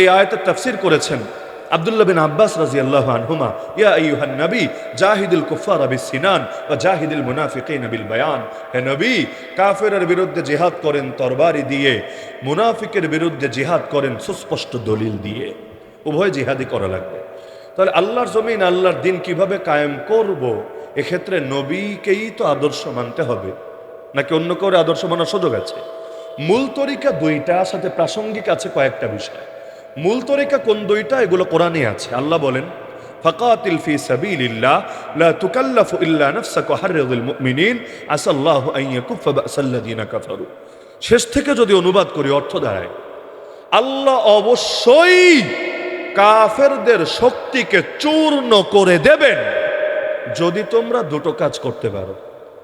এই আয়াতের তাফসির করেছেন আব্দুল্লাহ বিন আব্বাস রাদিয়াল্লাহু আনহুমা। ইয়া আইয়ুহান নবী, জাহিদুল কুফার বিস সিনান ওয়া জাহিদুল মুনাফিকিন বিল বায়ান হে নবী, কাফেরের বিরুদ্ধে জিহাদ করেন তরবারি দিয়ে, মুনাফিকের বিরুদ্ধে জিহাদ করেন সুস্পষ্ট দলিল দিয়ে। উভয় জিহাদি করা লাগবে। তাহলে আল্লাহর জমিন, আল্লাহর দিন কীভাবে কায়েম করব? এক্ষেত্রে নবীকেই তো আদর্শ মানতে হবে। নাকি অন্য কাউরে আদর্শ মানার সুযোগ আছে? মূল তরিকা দুইটা, সাথে প্রাসঙ্গিক আছে কয়েকটা বিষয়। মূল তরিকা কোন দুইটা? এগুলো কোরআনে আছে। আল্লাহ বলেন হাররিল মুমিনিন, আসাল্লাহু আন ইয়াকুফা বাসাল্লাযিনা কাফারু। শেষ থেকে যদি অনুবাদ করি, অর্থ দাঁড়ায়, আল্লাহ অবশ্যই কাফেরদের শক্তিকে চূর্ণ করে দেবেন যদি তোমরা দুটো কাজ করতে পারো।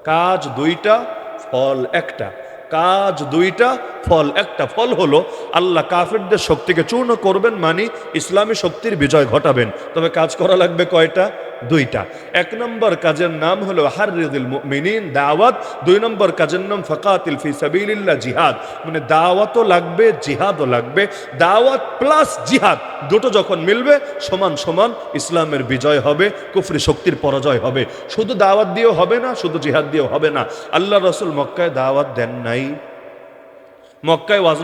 কাজ দুইটা, ফল একটা। কাজ দুইটা, ফল একটা। ফল হলো, আল্লাহ কাফেরদের শক্তিকে চূর্ণ করবেন মানে ইসলামী শক্তির বিজয় ঘটাবেন। তবে কাজ করা লাগবে কয়টা? দুইটা। এক নম্বর কাজের নাম হলো হারিদুল মিনিন দাওয়াত। দুই নম্বর কাজের নাম ফকাতিল ফি সাবিলিল্লাহ, জিহাদ। মানে দাওয়াতও লাগবে, জিহাদও লাগবে। দাওয়াত প্লাস জিহাদ, দুটো যখন মিলবে, সমান সমান ইসলামের বিজয় হবে, কুফরি শক্তির পরাজয় হবে। শুধু দাওয়াত দিয়েও হবে না, শুধু জিহাদ দিয়েও হবে না। আল্লাহ রসুল মক্কায় দাওয়াত দেন নাই। মক্কায় ওয়াজ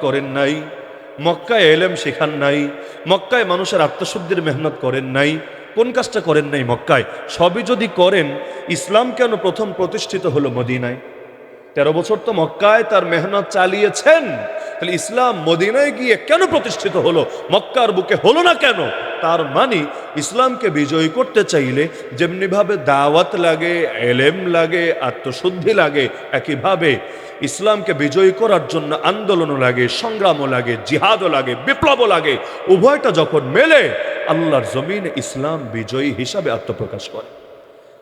করেন নাই। মক্কায় এলেম শেখান নাই। মক্কায় মানুষের আত্মশুদ্ধির মেহনত করেন নাই। কোন কাজটা করেন নাই মক্কায়? সবই যদি করেন, ইসলাম কেন প্রথম প্রতিষ্ঠিত হলো মদিনায়? তেরো বছর তো মক্কায় তার মেহনত চালিয়েছেন। তাহলে ইসলাম মদিনায় গিয়ে কেন প্রতিষ্ঠিত হলো? মক্কার বুকে হলো না কেন? তার মানে ইসলামকে বিজয়ী করতে চাইলে যেমনিভাবে দাওয়াত লাগে, এলেম লাগে, আত্মশুদ্ধি লাগে, একইভাবে ইসলামকে বিজয়ী করার জন্য আন্দোলনও লাগে, সংগ্রামও লাগে, জিহাদও লাগে, বিপ্লবও লাগে। উভয়টা যখন মেলে আল্লাহর জমিনে ইসলাম বিজয়ী হিসাবে আত্মপ্রকাশ করে।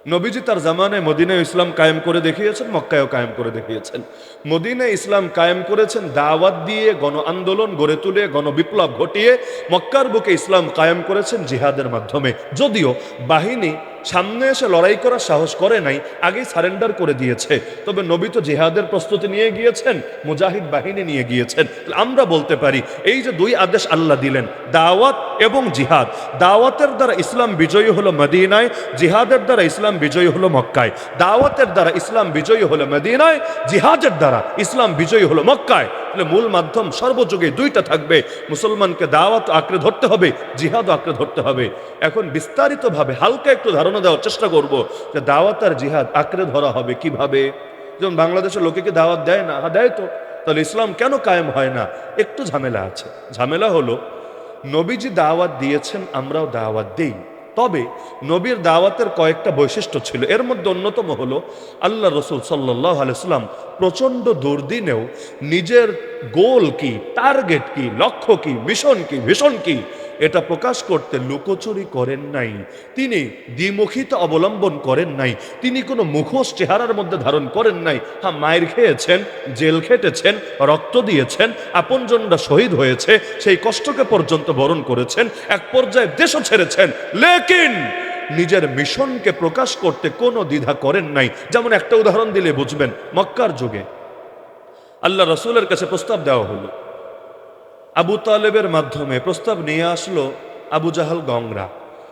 নবীজি তার জামানায় মদিনায় ইসলাম কায়েম করে দেখিয়েছেন, মক্কায়ও কায়েম করে দেখিয়েছেন। মদিনায় ইসলাম কায়েম করেছেন, দাওয়াত দিয়ে গণ আন্দোলন গড়ে তুলে গণবিপ্লব ঘটিয়ে মক্কার বুকে ইসলাম কায়েম করেছেন জিহাদের মাধ্যমে। যদিও বাহিনী সামনে এসে লড়াই করার সাহস করে নাই, আগেই সারেন্ডার করে দিয়েছে। তবে নবী তো জিহাদের প্রস্তুতি নিয়ে গিয়েছেন, মুজাহিদ বাহিনী নিয়ে গিয়েছেন। আমরা বলতে পারি, এই যে দুই আদেশ আল্লাহ দিলেন, দাওয়াত এবং জিহাদ। দাওয়াতের দ্বারা ইসলাম বিজয়ী হলো মদিনায়, জিহাদের দ্বারা ইসলাম বিজয়ী হলো মক্কায়। দাওয়াতের দ্বারা ইসলাম বিজয়ী হলো মদিনায়, জিহাদের দ্বারা ইসলাম বিজয়ী হলো মক্কায়। তাহলে মূল মাধ্যম সর্বযুগে দুইটা থাকবে। মুসলমানকে দাওয়াত আঁকড়ে ধরতে হবে, জিহাদ আঁকড়ে ধরতে হবে। এখন বিস্তারিতভাবে হালকা একটু ধারণা দেওয়ার চেষ্টা করব যে দাওয়াত আর জিহাদ আঁকড়ে ধরা হবে কীভাবে। যেমন বাংলাদেশের লোকে কি দাওয়াত দেয় না? হ্যাঁ দেয় তো। তাহলে ইসলাম কেন কায়েম হয় না? একটু ঝামেলা আছে। ঝামেলা হলো, নবীজি দাওয়াত দিয়েছেন, আমরাও দাওয়াত দেই। তবে নবীর দাওয়াতের কয়েকটা বৈশিষ্ট্য ছিল। এর মধ্যে অন্যতম হলো, আল্লাহ রসুল সাল্লাহ আলাইসাল্লাম প্রচণ্ড দুর্দিনেও নিজের গোল কি টার্গেট কি, লক্ষ্য কি মিশন কি ভীষণ কি, এটা প্রকাশ করতে লুকোচুরি করেন নাই। তিনি দ্বিমুখিতা অবলম্বন করেন নাই। তিনি কোনো মুখোশ চেহারার মধ্যে ধারণ করেন নাই। হ্যাঁ মায়ের খেয়েছেন, জেল খেটেছেন, রক্ত দিয়েছেন, আপনজনরা শহীদ হয়েছে, সেই কষ্টকে পর্যন্ত বরণ করেছেন, এক পর্যায়ে দেশও ছেড়েছেন। লেকিন নিজের মিশনকে প্রকাশ করতে কোনো দ্বিধা করেন নাই। যেমন একটা উদাহরণ দিলে বুঝবেন, মক্কার যুগে আল্লাহ রসুলের কাছে প্রস্তাব দেওয়া হলো। আবু তালেবের মাধ্যমে প্রস্তাব নিয়ে আসলো আবু জাহাল গংরা।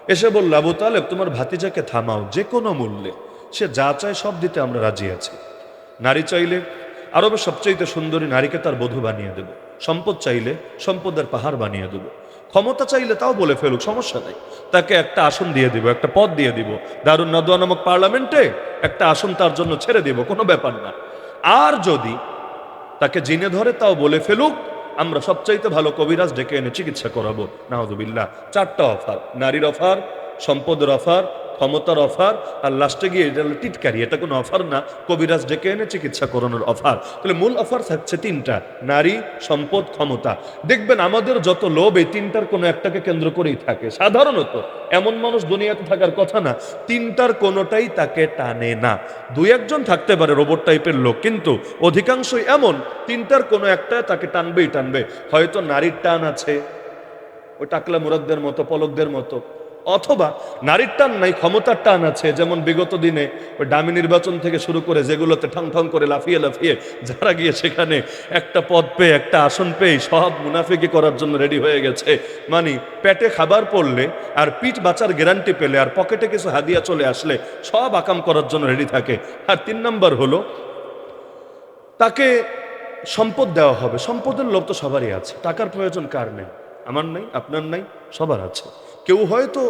এসে বলল, আবু তালেব, তোমার ভাতিজাকে থামাও যে কোনো মূল্যে। সে যা চায় সব দিতে আমরা রাজি আছি। নারী চাইলে আরবের সবচাইতে সুন্দরী নারীকে তার বধূ বানিয়ে দেব। সম্পদ চাইলে সম্পদের পাহাড় বানিয়ে দেব। ক্ষমতা চাইলে তাও বলে ফেলুক, সমস্যা নেই। তাকে একটা আসন দিয়ে দিব, একটা পদ দিয়ে দিব। দারুণ নাদুয়া নামক পার্লামেন্টে একটা আসন তার জন্য ছেড়ে দিব, কোনো ব্যাপার না। আর যদি তাকে জিনে ধরে তাও বলে ফেলুক, আমরা সবচাইতে ভালো কবিরাজ ডেকে এনে চিকিৎসা করাবো। নাহদুবিল্লাহ চারটা অফার, নারীর অফার, সম্পদের অফার ক্ষমতার অফার আর লাস্টে গিয়ে এটা হলো টিটকারি। এটা কোনো অফার না। কবিরাজ ডেকে এনে চিকিৎসা করানোর অফার। তাহলে মূল অফার থাকছে তিনটা। নারী, সম্পদ, ক্ষমতা। দেখবেন আমাদের যত লোভ, এই তিনটার কোনো একটাকে কেন্দ্র করেই থাকে। সাধারণত এমন মানুষ দুনিয়াতে থাকার কথা না, তিনটার কোনোটাই তাকে টানে না। দুই একজন থাকতে পারে রোবট টাইপের লোক, কিন্তু অধিকাংশই এমন, তিনটার কোনো একটা তাকে টানবেই টানবে। হয়তো নারীর টান আছে, ওই টাকলা মুরাদদের মতো, পলকদের মতো। অথবা নারীর টান নাই, ক্ষমতার টান আছে, যেমন বিগত দিনে ওই ডামি নির্বাচন থেকে শুরু করে যেগুলোতে ঠং ঠং করে লাফিয়ে লাফিয়ে যারা গিয়ে সেখানে একটা পদ পেয়ে, একটা আসন পেয়ে সব মুনাফিকি করার জন্য রেডি হয়ে গেছে। মানে পেটে খাবার পড়লে আর পিঠ বাঁচার গ্যারান্টি পেলে আর পকেটে কিছু হাদিয়া চলে আসলে সব আকাম করার জন্য রেডি থাকে। আর তিন নম্বর হলো, তাকে সম্পদ দেওয়া হবে। সম্পদের লোভ তো সবারই আছে। টাকার প্রয়োজন কার নেই? আমার নাই, আপনার নাই, সবার আছে। কেউ হয়তো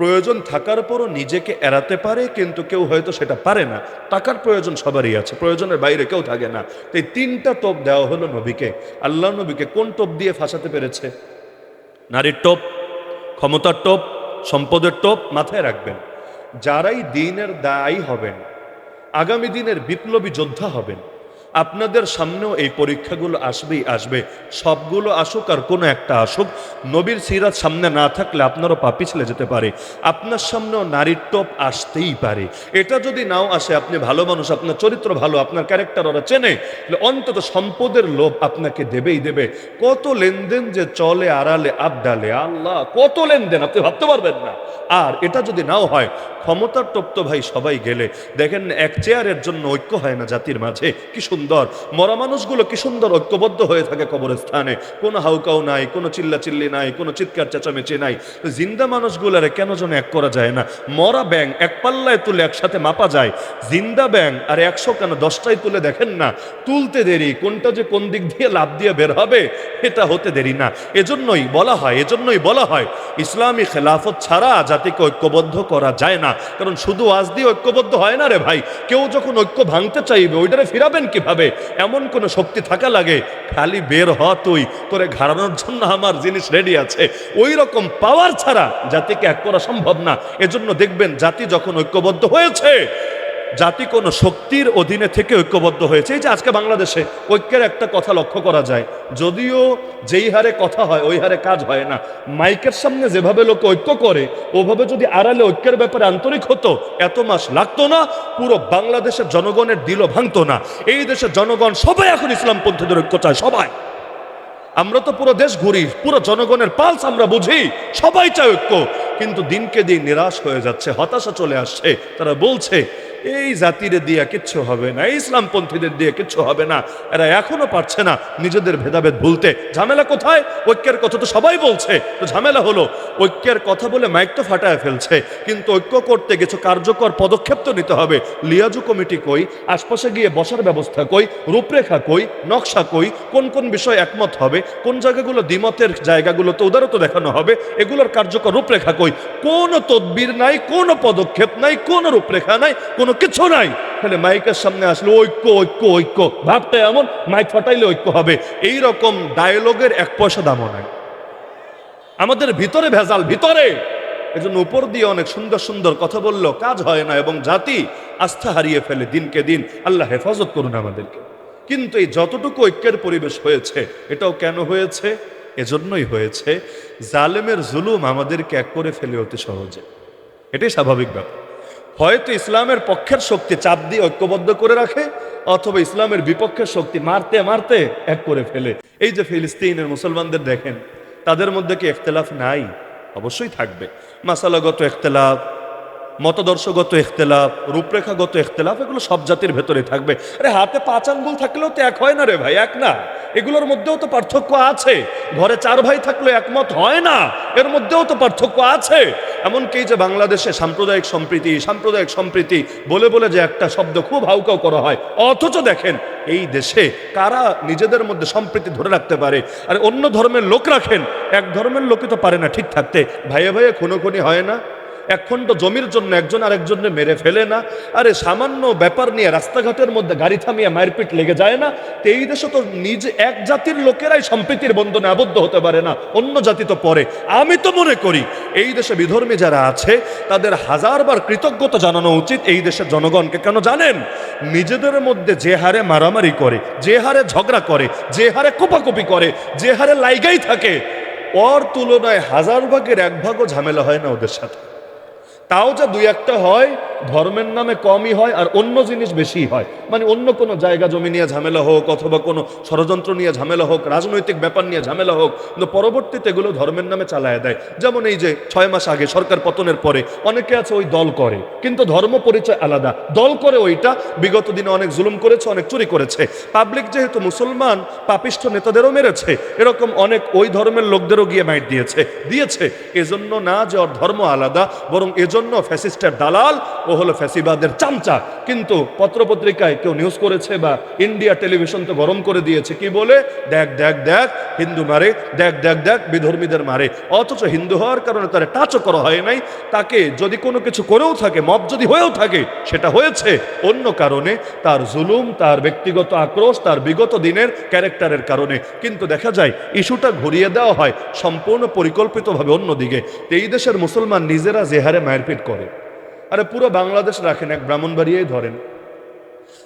প্রয়োজন থাকার পরও নিজেকে এড়াতে পারে, কিন্তু কেউ হয়তো সেটা পারে না। টাকার প্রয়োজন সবারই আছে, প্রয়োজনের বাইরে কেউ থাকে না। তো এই তিনটা টোপ দেওয়া হলো নবীকে। আল্লাহ নবীকে কোন টোপ দিয়ে ফাঁসাতে পেরেছে? নারীর টোপ ক্ষমতার টোপ সম্পদের টোপ মাথায় রাখবেন। যারাই দিনের দায়ী হবেন, আগামী দিনের বিপ্লবী যোদ্ধা হবেন আপনাদের সামনেও এই পরীক্ষাগুলো আসবেই আসবে। সবগুলো আসুক আর কোনো একটা আসুক, নবীর সিরাত সামনে না থাকলে আপনারও পা পিছলে যেতে পারে। আপনার সামনেও নারীর টপ আসতেই পারে। এটা যদি নাও আসে, আপনি ভালো মানুষ, আপনার চরিত্র ভালো, আপনার ক্যারেক্টার ওরা চেনে অন্তত সম্পদের লোভ আপনাকে দেবেই দেবে। কত লেনদেন যে চলে, আড়ালে, আবডালে, আল্লাহ, কত লেনদেন, আপনি ভাবতে পারবেন না। আর এটা যদি নাও হয়, ক্ষমতার টপ তো ভাই সবাই গেলে। দেখেন, এক চেয়ারের জন্য ঐক্য হয় না জাতির মাঝে। কি সুন্দর মরা মানুষগুলো কি সুন্দর ঐক্যবদ্ধ হয়ে থাকে কবরস্থানে? কোনো হাউকাউ নাই, কোনো চিল্লা চিল্লি নাই, কোনো চিৎকার চেঁচামেচি নাই। জিন্দা মানুষগুলারে কেন যেন এক করা যায় না? মরা ব্যাং এক পাল্লায় তুলে একসাথে মাপা যায়। জিন্দা ব্যাং আর একশো কেন দশটায় তুলে দেখেন না? তুলতে দেরি, কোনটা যে কোন দিক দিয়ে লাভ দিয়ে বের হবে, এটা হতে দেরি না। এজন্যই বলা হয়, এজন্যই বলা হয়, ইসলামী খেলাফত ছাড়া জাতিকে ঐক্যবদ্ধ করা যায় না। কারণ শুধু আজ দিয়ে ঐক্যবদ্ধ হয় না রে ভাই। কেউ যখন ঐক্য ভাঙতে চাইবে, ওইটারে ফিরাবেন কীভাবে? এমন কোনো শক্তি থাকা লাগে, খালি বের হ তুই। তোরে ঘাড়ানোর জন্য আমার জিনিস রেডি আছে। ওই রকম পাওয়ার ছাড়া জাতিকে এক করা সম্ভব না। এজন্য দেখবেন জাতি যখন ঐক্যবদ্ধ হয়েছে জাতি কোনো শক্তির অধীনে থেকে ঐক্যবদ্ধ হয়েছে। এই যে আজকে বাংলাদেশে ঐক্যের একটা কথা লক্ষ্য করা যায়, যদিও যেই হারে কথা হয়, ওই হারে কাজ হয় না। মাইকের সামনে যেভাবে লোক ঐক্য করে, ওভাবে যদি আড়ালে ঐক্যের ব্যাপারে আন্তরিক হতো, এত মাস লাগতো না, পুরো বাংলাদেশের জনগণের দিলও ভাঙতো না। এই দেশের জনগণ সবাই এখন ইসলাম ইসলামপন্থীদের ঐক্য চায়, সবাই। আমরা তো পুরো দেশ ঘুরি, পুরো জনগণের পালস আমরা বুঝি, সবাই চায় ঐক্য। কিন্তু দিনকে দিন নিরাশ হয়ে যাচ্ছে, হতাশা চলে আসছে। তারা বলছে এই জাতিরে দিয়ে কিচ্ছু হবে না ইসলামপন্থীদের দিয়ে কিচ্ছু হবে না। এরা এখনও পারছে না নিজেদের ভেদাভেদ ভুলতে। ঝামেলা কোথায়? ঐক্যের কথা তো সবাই বলছে। তো ঝামেলা হলো, ঐক্যের কথা বলে মাইক তো ফাটায় ফেলছে। কিন্তু ঐক্য করতে কিছু কার্যকর পদক্ষেপ তো নিতে হবে। লিয়াজু কমিটি কই, আশপাশে গিয়ে বসার ব্যবস্থা কই, রূপরেখা কই, নকশা কই, কোন কোন বিষয় একমত হবে, কোন জায়গাগুলো দ্বিমতের জায়গাগুলোতে উদারত দেখানো হবে, এগুলোর কার্যকর রূপরেখা কই, কোনো তদবির নাই, কোনো পদক্ষেপ নাই, কোনো রূপরেখা নাই, কোনো কিছু নাই। তাহলে মাইকের সামনে আসলে, ঐক্য ঐক্য ঐক্য। ভাবটা এমন, মাইক ফাটাইলে ঐক্য হবে। এই রকম ডায়লগের এক পয়সা দামও নাই। আমাদের ভিতরে ভেজাল, ভিতরে! এজন্য উপর দিয়ে অনেক সুন্দর সুন্দর কথা বলল, কাজ হয় না এবং জাতি আস্থা হারিয়ে ফেলে দিনকে দিন। আল্লাহ হেফাজত করুন আমাদেরকে। কিন্তু এই যতটুকু ঐক্যের পরিবেশ হয়েছে, এটাও কেন হয়েছে? এজন্যই হয়েছে, জালেমের জুলুম আমাদেরকে এক করে ফেলে অতি সহজে। এটাই স্বাভাবিক ব্যাপার। হয়তো ইসলামের পক্ষের শক্তি চাপ দিয়ে ঐক্যবদ্ধ করে রাখে, অথবা ইসলামের বিপক্ষের শক্তি মারতে মারতে এক করে ফেলে। এই যে ফিলিস্তিনের মুসলমানদের দেখেন, তাদের মধ্যে কি এখতলাফ নাই? অবশ্যই থাকবে। মাসালাগত ইখতলাফ মতদর্শগত ইখতলাফ রূপরেখাগত ইখতলাফ এগুলো সব জাতির ভেতরে থাকবে। আরে হাতে পাঁচ আঙ্গুল থাকলেও তো এক হয় না রে ভাই, এক না। এগুলোর মধ্যেও তো পার্থক্য আছে। ঘরে চার ভাই থাকলে একমত হয় না। এর মধ্যেও তো পার্থক্য আছে। এমনকি যে বাংলাদেশে সাম্প্রদায়িক সম্প্রীতি সাম্প্রদায়িক সম্প্রীতি বলে বলে যে একটা শব্দ খুব হাউকাও করা হয়, অথচ দেখেন এই দেশে কারা নিজেদের মধ্যে সম্প্রীতি ধরে রাখতে পারে? আর অন্য ধর্মের লোক রাখেন, এক ধর্মের লোকই তো পারে না ঠিক থাকতে। ভাইয়ে ভাইয়ে খুনোখুনি হয় না। এক খণ্ড জমির জন্য একজন আরেকজনকে মেরে ফেলে না। আরে সামান্য ব্যাপার নিয়ে রাস্তাঘাটের মধ্যে গাড়ি থামিয়ে মারপিট লেগে যায় না। তো এই দেশে তো নিজে এক জাতির লোকেরাই সম্প্রীতির বন্ধনে আবদ্ধ হতে পারে না, অন্য জাতি তো পরে। আমি তো মনে করি, এই দেশে বিধর্মী যারা আছে, তাদের হাজারবার কৃতজ্ঞতা জানানো উচিত এই দেশের জনগণকে। কেন জানেন? নিজেদের মধ্যে যে হারে মারামারি করে, যে হারে ঝগড়া করে, যে হারে কোপাকুপি করে, যে হারে লাইগাই থাকে, ওর তুলনায় হাজার ভাগের এক ভাগও ঝামেলা হয় না ওদের সাথে। তাও যা দুই একটা হয় ধর্মের নামে কমই হয় আর অন্য জিনিস বেশি হয়। মানে অন্য কোনো জায়গা, জমি নিয়ে ঝামেলা হোক অথবা কোনো ষড়যন্ত্র নিয়ে ঝামেলা হোক, রাজনৈতিক ব্যাপার নিয়ে ঝামেলা হোক, কিন্তু পরবর্তীতে এগুলো ধর্মের নামে চালায় দেয়। যেমন এই যে ছয় মাস আগে সরকার পতনের পরে অনেকে আছে ওই দল করে, কিন্তু ধর্ম পরিচয় আলাদা। দল করে ওইটা, বিগত দিনে অনেক জুলুম করেছে, অনেক চুরি করেছে। পাবলিক যেহেতু মুসলমান, পাপিষ্ঠ নেতাদেরও মেরেছে। এরকম অনেক ওই ধর্মের লোকদেরও গিয়ে মাইট দিয়েছে। দিয়েছে। এজন্য না যে ওর ধর্ম আলাদা, বরং এজন্য ফ্যাসিস্টের দালাল ও হলো ফ্যাসিবাদের চামচা। কিন্তু পত্রপত্রিকায় কেউ নিউজ করেছে বা ইন্ডিয়া টেলিভিশন তো গরম করে দিয়েছে, কি বলে? দেখ দেখ দেখ, হিন্দু মারে, দেখ দেখ দেখ, বিধর্মীদের মারে। অথচ হিন্দু হওয়ার কারণে তার টাচও করা হয় নাই। তাকে যদি কোনো কিছু করেও থাকে, মব যদি হয়েও থাকে, সেটা হয়েছে। অন্য কারণে তার জুলুম, তার ব্যক্তিগত আক্রোশ, তার বিগত দিনের ক্যারেক্টারের কারণে। কিন্তু দেখা যায়, ইস্যুটা ঘুরিয়ে দেওয়া হয় সম্পূর্ণ পরিকল্পিতভাবে অন্যদিকে। এই দেশের মুসলমান নিজেরা যে হারে মারপিট করে। আরে পুরো বাংলাদেশ রাখেন এক ব্রাহ্মণবাড়িয়াই ধরেন।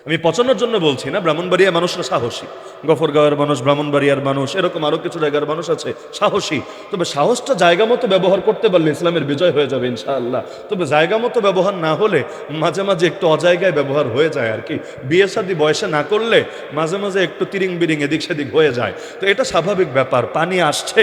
আমি পচানোর জন্য বলছি না ব্রাহ্মণবাড়িয়া মানুষরা সাহসী। গফরগাঁওয়ের মানুষ, ব্রাহ্মণবাড়িয়ার মানুষ, এরকম আরও কিছু জায়গার মানুষ আছে, সাহসী। তবে সাহসটা জায়গা মতো ব্যবহার করতে পারলে ইসলামের বিজয় হয়ে যাবে ইনশাআল্লাহ। তবে জায়গা মতো ব্যবহার না হলে মাঝে মাঝে একটু অজায়গায় ব্যবহার হয়ে যায় আর কি। বিয়ে শাদী বয়সে না করলে মাঝে মাঝে একটু তিরিং বিরিং এদিক সেদিক হয়ে যায়। তো এটা স্বাভাবিক ব্যাপার, পানি আসছে।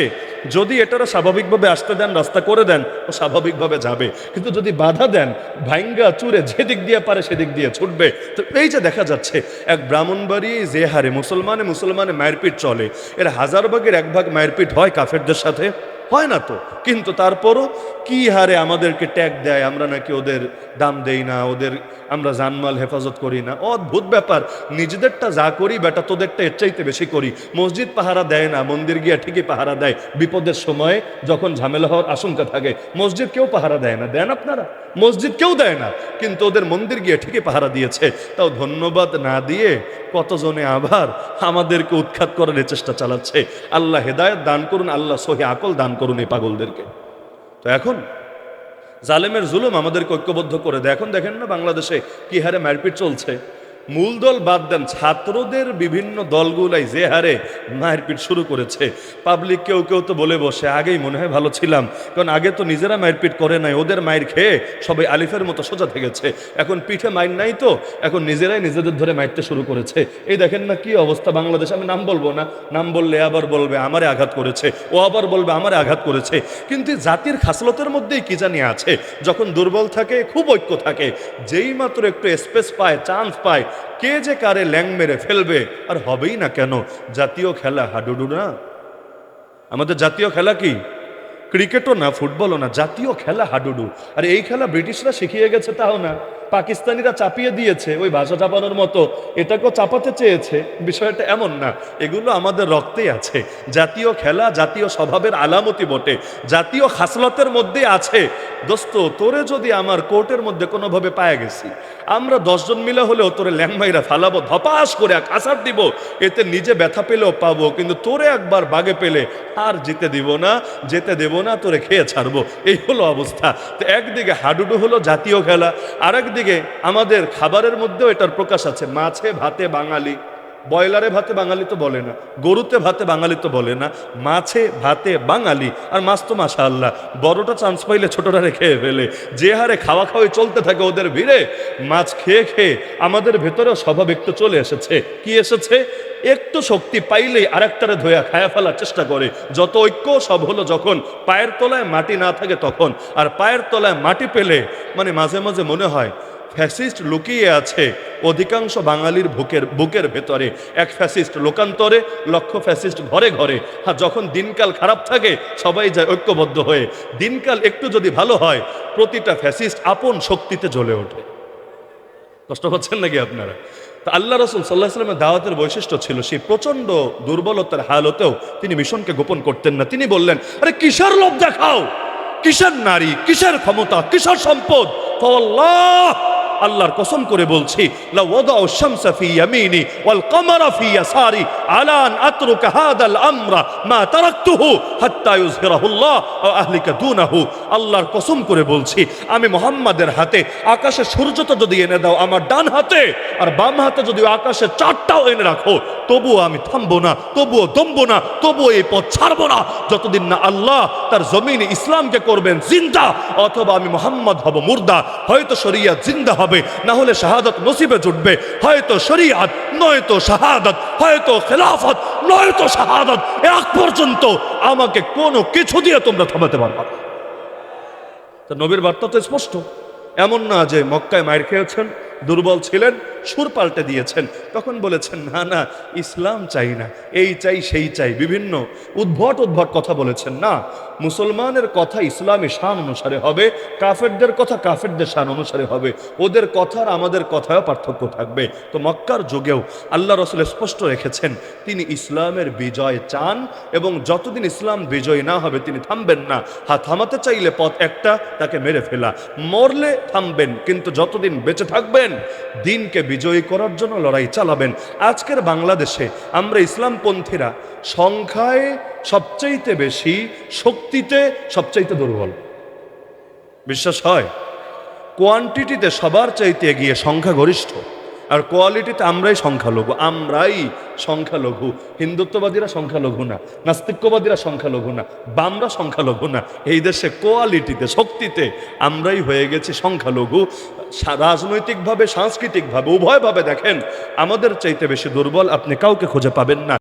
যদি এটারা স্বাভাবিকভাবে আসতে দেন, রাস্তা করে দেন, ও স্বাভাবিকভাবে যাবে। কিন্তু যদি বাধা দেন, ভাইঙ্গা চুরে যেদিক দিয়ে পারে সেদিক দিয়ে ছুটবে। তো এই যে যাচ্ছে, এক ব্রাহ্মণবাড়ি যে হারে মুসলমানে মুসলমানে মারপিট চলে। এর হাজার ভাগের এক ভাগ মারপিট হয় কাফেরদের সাথে। হয় না তো? কিন্তু তারপরও কি হারে আমাদেরকে ট্যাগ দেয়? আমরা নাকি ওদের দাম দেই না, ওদের আমরা জানমাল হেফাজত করি না। অদ্ভুত ব্যাপার। নিজেদেরটা যা করি, বেটা, তোদেরটা এর চাইতে বেশি করি। মসজিদ পাহারা দেয় না, মন্দির গিয়া ঠিকই পাহারা দেয়। বিপদের সময়ে যখন ঝামেলা হওয়ার আশঙ্কা থাকে, মসজিদ কেউ পাহারা দেয় না। দেন আপনারা? মসজিদ কেউ দেয় না, কিন্তু ওদের মন্দির গিয়ে ঠিকই পাহারা দিয়েছে। তাও ধন্যবাদ না দিয়ে কতজনে আবার আমাদেরকে উৎখাত করার চেষ্টা চালাচ্ছে। আল্লাহ হেদায়ত দান করুন, আল্লাহ সহি আকল দান করুন এই পাগলদেরকে। তো এখন জালেমের জুলুম আমাদেরকে ঐক্যবদ্ধ করে দেয় এখন দেখেন না বাংলাদেশে কি হারে মারপিট চলছে? মূল দল বাদ দেন, ছাত্রদের বিভিন্ন দলগুলাই যে হারে মারপিট শুরু করেছে। পাবলিক কেউ কেউ তো বলে বসে, আগেই মনে হয় ভালো ছিলাম। কারণ আগে তো নিজেরা মারপিট করে নাই, ওদের মায়ের খেয়ে সবাই আলিফের মতো সোজা থেকেছে এখন পিঠে মাইর নাই তো, এখন নিজেরাই নিজেদের ধরে মারতে শুরু করেছে। এই দেখেন না কি অবস্থা বাংলাদেশ, আমি নাম বলব না। নাম বললে আবার বলবে, আমারে আঘাত করেছে। ও আবার বলবে, আমারে আঘাত করেছে। কিন্তু জাতির খাসলতের মধ্যেই কি জানি আছে? যখন দুর্বল থাকে, খুব ঐক্য থাকে। যেই মাত্র একটু স্পেস পায় চান্স পায় কে যে কারে ল্যাং মেরে ফেলবে? আর হবেই না কেন? জাতীয় খেলা, হাডুডু না? আমাদের জাতীয় খেলা কি? ক্রিকেটও না, ফুটবলও না, জাতীয় খেলা, হাডুডু। আর এই খেলা ব্রিটিশরা শিখিয়ে গেছে তাও না। পাকিস্তানিরা চাপিয়ে দিয়েছে ওই ভাষা চাপানোর মতো। এটাকেও চাপাতে চেয়েছে। বিষয়টা এমন না। এগুলো আমাদের রক্তেই আছে। জাতীয় খেলা, জাতীয় স্বভাবের আলামতি বটে। জাতীয় খাসলতের মধ্যে আছে। দোস্ত, তোরে যদি আমার কোর্টের মধ্যে কোনোভাবে পায়ে গেছি, আমরা দশজন মিলে হলেও তোরে ল্যাংমাইরা ফালাবো, ধপাস করে এক আসার দিব। এতে নিজে ব্যথা পেলেও পাবো, কিন্তু তোরে একবার বাগে পেলে আর জিতে দিব না, যেতে দেব না, তোরে খেয়ে ছাড়বো। এই হলো অবস্থা। তো একদিকে হাডুডু হলো জাতীয় খেলা আরেকদিকে আমাদের খাবারের মধ্যেও এটার প্রকাশ আছে। মাছে ভাতে বাঙালি। বয়লারে ভাতে বাঙালি তো বলে না, গরুতে ভাতে বাঙালি তো বলে না, মাছে ভাতে বাঙালি, আর মাছ তো মাসা আল্লাহ বড়টা চান্স পাইলে ছোটরা রেখে ফেলে, যে হারে খাওয়া খাওয়াই চলতে থাকে ওদের ভিড়ে, মাছ খেয়ে খেয়ে আমাদের ভেতরেও স্বভাব একটু চলে এসেছে, কি এসেছে? একটু শক্তি পাইলেই আরেকটারে ধোয়া খায়া ফেলার চেষ্টা করে, যত ঐক্য সব হলো যখন পায়ের তলায় মাটি না থাকে তখন, আর পায়ের তলায় মাটি পেলে মানে মাঝে মাঝে মনে হয় ফ্যাসিস্ট লুকিয়ে আছে অধিকাংশ বাঙালির বুকের বুকের ভেতরে। এক ফ্যাসিস্ট লোকান্তরে, লক্ষ ফ্যাসিস্ট ঘরে ঘরে। আর যখন দিনকাল খারাপ থাকে, সবাই যায় ঐক্যবদ্ধ হয়ে। দিনকাল একটু যদি ভালো হয়, প্রতিটা ফ্যাসিস্ট আপন শক্তিতে জ্বলে ওঠে। কষ্ট হচ্ছেন নাকি আপনারা? তা আল্লাহ রসুল সাল্লাহ সাল্লামের দাওয়াতের বৈশিষ্ট্য ছিল, সেই প্রচণ্ড দুর্বলতার হালতেও তিনি মিশনকে গোপন করতেন না। তিনি বললেন, আরে কিসের লোভ দেখাও? কিসের নারী? কিসের ক্ষমতা? কিসের সম্পদ? আল্লাহর কসম করে বলছি আল্লাহর কসম করে বলছি, আমি মোহাম্মদের হাতে আকাশে সূর্যটা যদি এনে দাও আমার ডান হাতে, আর বাম হাতে যদি আকাশে চারটাও এনে রাখো, তবুও আমি থামবো না, তবুও দমবো না, তবুও এই পথ ছাড়বো না। যতদিন না আল্লাহ তার জমিন ইসলামকে করবেন জিন্দা, অথবা আমি মোহাম্মদ হব মুর্দা, হয়তো শরিয়াত জিন্দা হবে। না হলে শাহাদত নসিবে জুটবে। হয়তো শরিয়াত, নয়তো শাহাদত, হয়তো খেলাফত, নয়তো শাহাদত। এক পর্যন্ত আমাকে কোনো কিছু দিয়ে তোমরা থামাতে পারবা নবীর বার্তা তো স্পষ্ট। এমন না যে মক্কায় মায়ের খেয়েছেন দুর্বল ছিলেন, সুর পাল্টে দিয়েছেন। তখন বলেছেন, না না, ইসলাম চাই না, এই চাই, সেই চাই। বিভিন্ন উদ্ভট উদ্ভট কথা বলেছেন, না, মুসলমানের কথা ইসলামী শান অনুসারে হবে, কাফেরদের কথা কাফেরদের শান অনুসারে হবে। ওদের কথার আমাদের কথায়ও পার্থক্য থাকবে। তো মক্কার যুগেও আল্লাহ রসুল স্পষ্ট রেখেছেন, তিনি ইসলামের বিজয় চান এবং যতদিন ইসলাম বিজয় না হবে, তিনি থামবেন না। হা, থামাতে চাইলে পথ একটা, তাকে মেরে ফেলা। মরলে থামবেন, কিন্তু যতদিন বেঁচে থাকবেন দিনকে বিজয়ী করার জন্য লড়াই চালাবেন। আজকের বাংলাদেশে আমরা ইসলামপন্থীরা সংখ্যায় সবচাইতে বেশি, শক্তিতে সবচাইতে দুর্বল। বিশ্বাস হয়? কোয়ান্টিটিতে সবার চাইতে এগিয়ে সংখ্যাগরিষ্ঠ আর কোয়ালিটিতে আমরাই সংখ্যালঘু আমরাই সংখ্যালঘু। হিন্দুত্ববাদীরা সংখ্যালঘু না নাস্তিক্যবাদীরা সংখ্যালঘু না, বামরা সংখ্যালঘু না। এই দেশে কোয়ালিটিতে, শক্তিতে আমরাই হয়ে গেছি সংখ্যালঘু। রাজনৈতিকভাবে, সাংস্কৃতিকভাবে, উভয়ভাবে দেখেন, আমাদের চাইতে বেশি দুর্বল আপনি কাউকে খুঁজে পাবেন না।